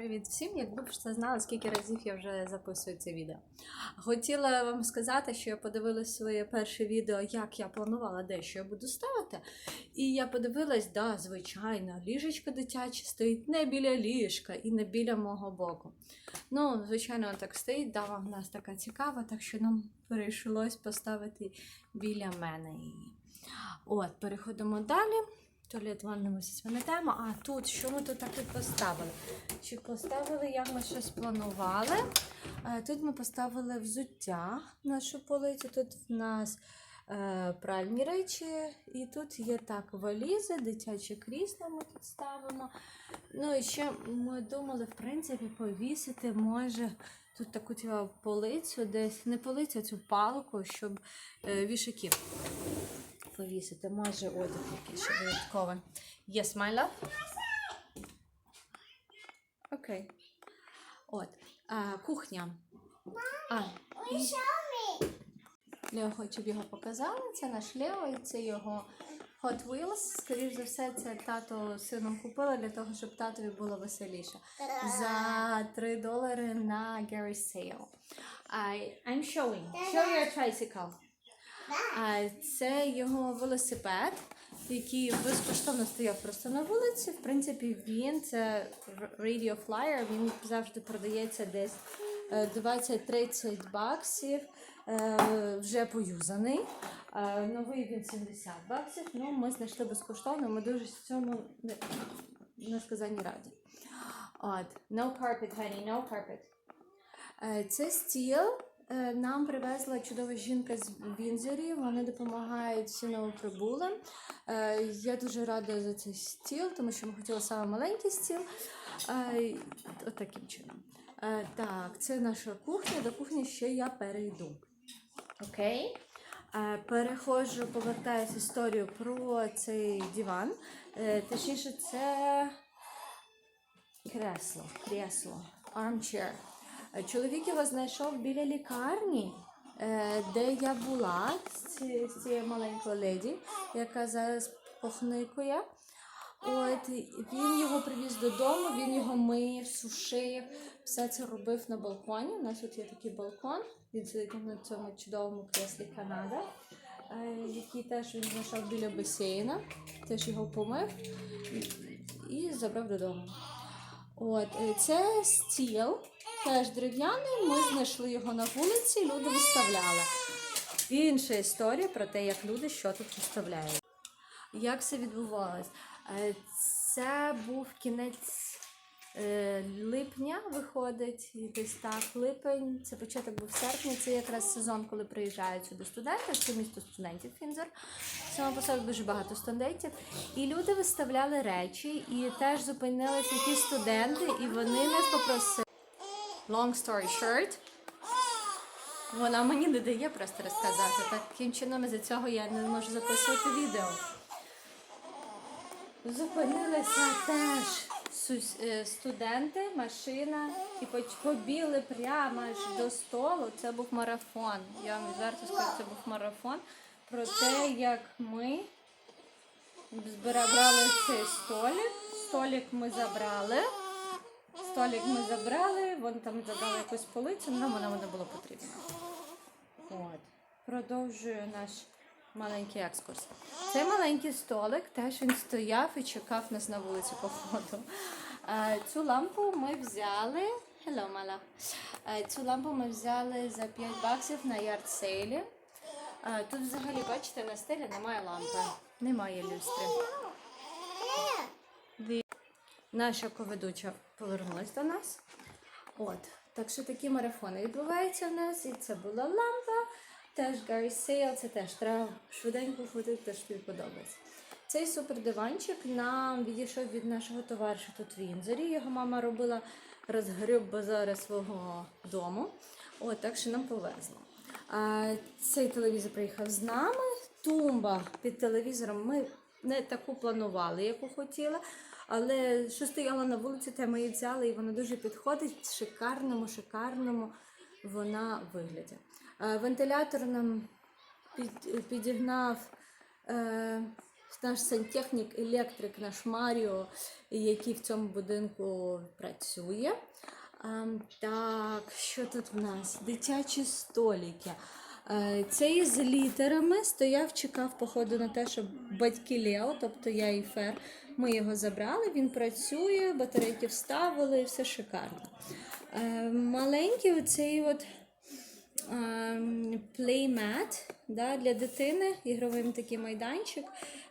Привіт всім! Якби б це знали, скільки разів я вже записую це відео. Хотіла вам сказати, що я подивилася своє перше відео, як я планувала, де що я буду ставити. І я подивилась, да, звичайно, ліжечко дитяче стоїть не біля ліжка і не біля мого боку. Ну, звичайно, так стоїть, да, в нас така цікава, так що нам прийшлось поставити біля мене її. От, переходимо далі. Туалет ми все пам'ятаємо. А тут, що ми тут таке поставили? Чи поставили, як ми щось планували? Е, Тут ми поставили взуття нашу полицю. Тут в нас е, пральні речі, і тут є так валізи, дитяче крісло ми тут ставимо. Ну і ще ми думали, в принципі, повісити може. Тут таку типу, полицю, десь не полицю, а цю палку, щоб е, вішаків повісити. Може одяг якийсь ще додатковий. Yes, my love? Окей. От. А, кухня. А. Лео хоче б його показали. Це наш Лео і це його Hot Wheels. Скоріше за все, це тато сином купили для того, щоб татові було веселіше. За 3 долари на Gary Sale. I, I'm showing. Show your tricycle. А це його велосипед, який безкоштовно стояв просто на вулиці. В принципі, він це Radio Flyer, він завжди продається десь е, 20-30 баксів. е, Вже поюзаний. Е, Новий він 70 баксів. Ну, ми знайшли безкоштовно. Ми дуже з цьому не, сказані раді. От, no carpet, honey, no carpet. Е, Це стіл. Е, Нам привезла чудова жінка з Вінзорі. Вони допомагають всім новоприбулим. Е, Я дуже рада за цей стіл, тому що ми хотіли саме маленький стіл. Е, От чином. Так, це наша кухня. До кухні ще я перейду. Окей. Переходжу, повертаюся історію про цей диван. Точніше, це кресло. Кресло. Armchair. Чоловік його знайшов біля лікарні, е, де я була з ці- цією маленькою леді, яка зараз похникує. От він його привіз додому, він його мив, сушив, все це робив на балконі. У нас тут є такий балкон. Він сидить на цьому чудовому креслі Канада, е, який теж він знайшов біля басейна, теж його помив і- і забрав додому. От, е, це стіл, теж дерев'яний. Ми знайшли його на вулиці, люди виставляли. Інша історія про те, як люди що тут виставляють. Як це відбувалось? Е, Це був кінець е, липня, виходить, десь так, липень, це початок був серпня, це якраз сезон, коли приїжджають сюди студенти, це місто студентів Фінзор. Саме по собі дуже багато студентів. І люди виставляли речі, і теж зупинилися якісь студенти, і вони нас попросили. Long story short. Вона мені не дає просто розказати. Таким чином, із-за цього я не можу записувати відео. Зупинилися теж е, студенти, машина, і побігли прямо аж до столу. Це був марафон. Я вам відверто скажу, це був марафон про те, як ми збира- брали цей столик. Столик ми забрали. Столик ми забрали, вони там забрали якусь полицю, нам вона не було потрібна. От. Продовжую наш маленький екскурс. Цей маленький столик теж він стояв і чекав нас на вулиці походу. Е, Цю лампу ми взяли. Hello, мала. Е, Цю лампу ми взяли за 5 баксів на ярд-сейлі. Тут взагалі, бачите, на стелі немає лампи, немає люстри. Наша коведуча повернулась до нас. От. Так що такі марафони відбуваються в нас. І це була лампа. Теж Гаррі Сейл, це теж треба швиденько ходити, теж тобі подобається. Цей супердиванчик нам відійшов від нашого товариша тут в Вінзорі. Його мама робила розгріб базари свого дому. От, так що нам повезло. А, цей телевізор приїхав з нами. Тумба під телевізором ми не таку планували, яку хотіли. Але що стояла на вулиці, те ми взяли, і вона дуже підходить шикарному, шикарному вона вигляді. Е, Вентилятор нам під, підігнав е, наш сантехнік, електрик, наш Маріо, який в цьому будинку працює. Ем, так, що тут в нас? Дитячі столики. Е, Цей з літерами стояв, чекав, походу, на те, щоб батьки Лео, тобто я і Фер, ми його забрали. Він працює, батарейки вставили, і все шикарно. Е, Маленький оцей от плеймет да, для дитини, ігровий такий майданчик.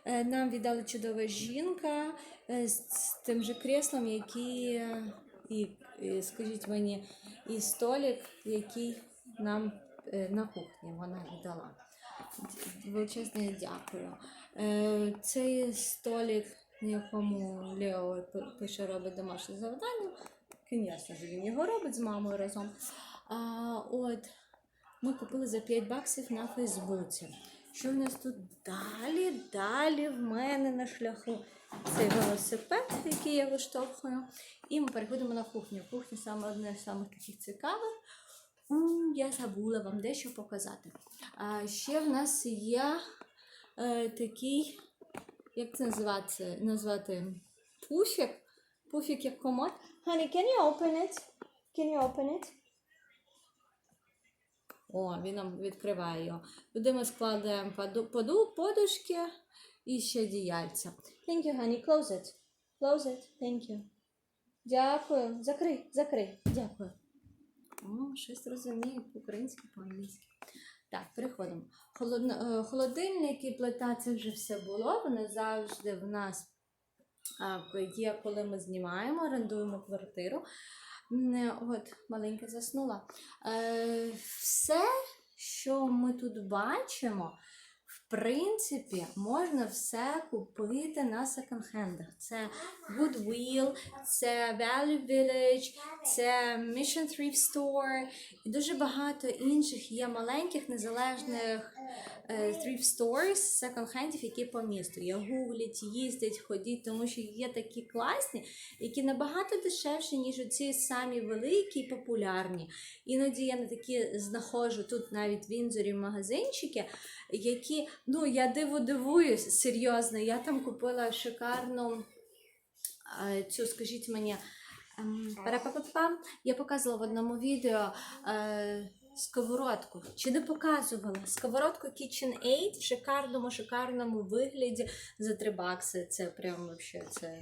Е, Нам віддала чудова жінка е, з тим же креслом, який, і, скажіть мені, і столик, який нам на кухні вона віддала. Величезне дякую. Цей столик, на якому Лео пише, робить домашнє завдання. Звісно ж, він його робить з мамою разом. А, от, ми купили за 5 баксів на Фейсбуці. Що в нас тут далі? Далі в мене на шляху цей велосипед, який я виштовхую. І ми переходимо на кухню. Кухня саме одне з самих таких цікавих. Я забула вам дещо показати. А ще в нас є е, такий, як це називається, назвати пуфік. Пуфік як комод. Honey, can you open it? Can you open it? О, він нам відкриває його. Туди ми складаємо поду, поду, подушки і ще діяльця. Thank you, honey. Close it. Close it. Thank you. Дякую. Закрий, закрий. Дякую. О, щось розумію по-українськи, по-англійськи. Так, переходимо. Холодно, холодильники, плита це вже все було. Вони завжди в нас є, коли ми знімаємо, орендуємо квартиру. Е, От, маленька заснула. Е, все, що ми тут бачимо, принципі, можна все купити на секонд-хендах. Це Goodwill, це Value Village, це Mission Thrift Store і дуже багато інших є маленьких незалежних е, thrift stores, секонд-хендів, які по місту. Я гуглять, їздять, ходіть, тому що є такі класні, які набагато дешевші, ніж оці самі великі і популярні. Іноді я на такі знаходжу тут навіть в Вінзорі магазинчики, які, ну я диво дивуюсь, серйозно. Я там купила шикарну цю, скажіть мені, ем. Я показувала в одному відео. Е, Сковородку. Чи не показувала? Сковородку KitchenAid в шикарному, шикарному вигляді за 3 бакси. Це прям вообще це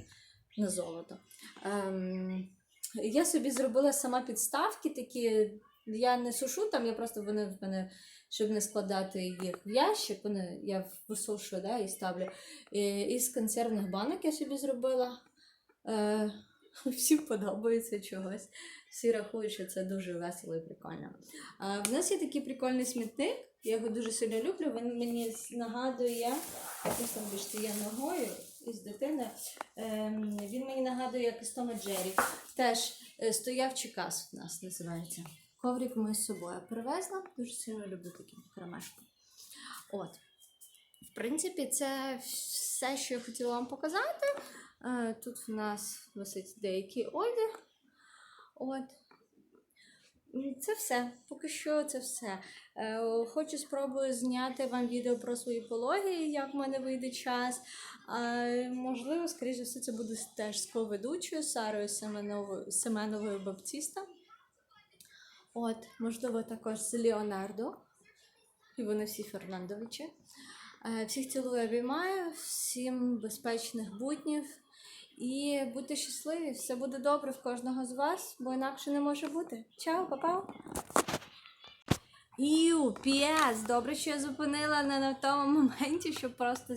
на золото. Ем, я собі зробила сама підставки такі. Я не сушу там, я просто вони в мене, щоб не складати їх в ящик, вони я висушую да, і ставлю. І, із консервних банок я собі зробила. Е, всім подобається чогось. Всі рахують, що це дуже весело і прикольно. А, в нас є такий прикольний смітник. Я його дуже сильно люблю. Він мені нагадує, якось там бачите, я ногою із дитини. Ем, він мені нагадує, як із Тома Джері. Теж е, стояв Чикас в нас називається. Коврик ми з собою привезла. Дуже сильно люблю такі кремешки. От. В принципі, це все, що я хотіла вам показати. Е, Тут в нас висить деякий одяг. От. Це все. Поки що це все. Е, Хочу спробую зняти вам відео про свої пологи, як в мене вийде час. Можливо, скоріше все, це буде теж з коведучою Сарою Семеновою, Семеновою Баптіста. От, можливо, також з Леонардо. І вони всі Фернандовичі. Е, Всіх цілую, обіймаю, всім безпечних буднів. І будьте щасливі, все буде добре в кожного з вас, бо інакше не може бути. Чао, па-па! Іу, піс, добре, що я зупинила не на тому моменті, щоб просто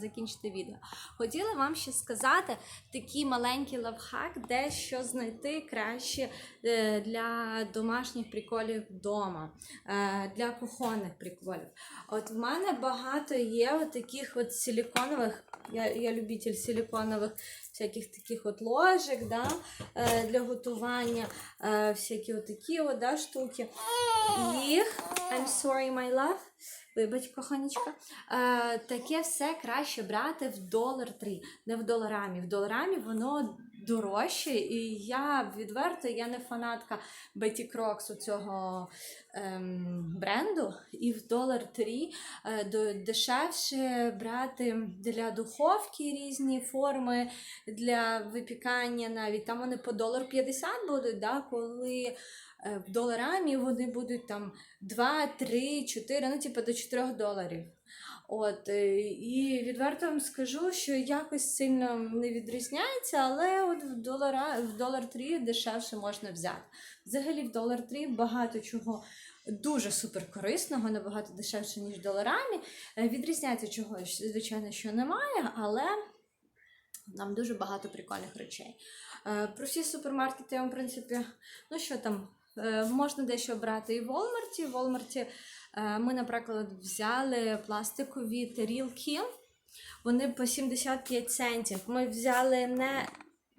закінчити відео. Хотіла вам ще сказати такий маленький лавхак, де що знайти краще е, для домашніх приколів вдома, е, для кухонних приколів. От в мене багато є от таких от силіконових, я, я любитель силіконових всяких таких от ложек да, е, для готування, е, всякі от такі от, да, штуки. Їх, I'm sorry, my love, вибач, коханечка, е, таке все краще брати в долар три, не в доларамі. В доларамі воно дорожче. І я відверто, я не фанатка Беті Кроксу цього ем, бренду. І в долар 3 е, дешевше брати для духовки різні форми для випікання навіть. Там вони по долар 50 будуть, да, коли в доларамі вони будуть там 2, 3, 4, ну типу до 4 доларів. От, е, і відверто вам скажу, що якось сильно не відрізняється, але от в долара в долар 3 дешевше можна взяти. Взагалі, в долар 3 багато чого дуже супер корисного, набагато дешевше, ніж в доларамі. Е, Відрізняється чогось, звичайно, що немає, але нам дуже багато прикольних речей. Е, Про всі супермаркети, я в принципі, ну що там, е, можна дещо брати і в Walmart. В Walmart е, ми, наприклад, взяли пластикові тарілки. Вони по 75 центів. Ми взяли не,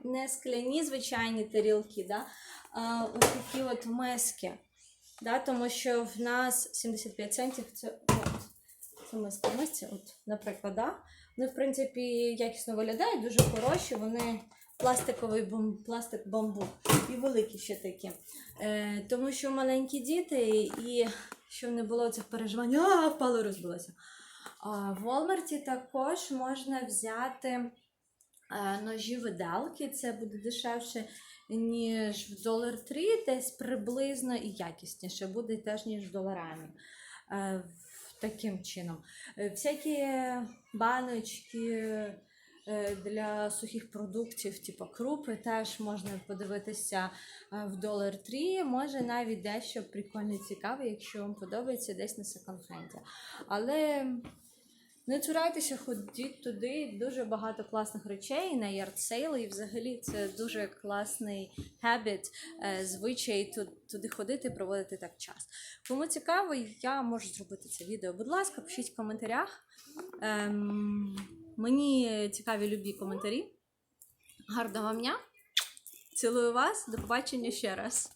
не скляні звичайні тарілки, да? а ось такі от миски. Да? Тому що в нас 75 центів це, от, це миски. Мисці, от, наприклад, да? вони, в принципі, якісно виглядають, дуже хороші. Вони пластиковий бом, пластик бамбук і великі ще такі. Е, тому що маленькі діти, і щоб не було цих переживань, а впало розбилося. А в Walmart також можна взяти е, ножі видалки, це буде дешевше, ніж в долар 3, десь приблизно і якісніше буде теж, ніж в доларамі. Е, Таким чином. Е, Всякі баночки для сухих продуктів, типу крупи, теж можна подивитися е, в долар 3. Може навіть дещо прикольне цікаве, якщо вам подобається десь на секонд-хенді. Але не цурайтеся, ходіть туди. Дуже багато класних речей на ярд-сейл, і взагалі це дуже класний хабіт, е, звичай туди ходити, проводити так час. Кому цікаво, я можу зробити це відео. Будь ласка, пишіть в коментарях. Ем, мені цікаві любі коментарі. Гарного дня! Цілую вас, до побачення ще раз.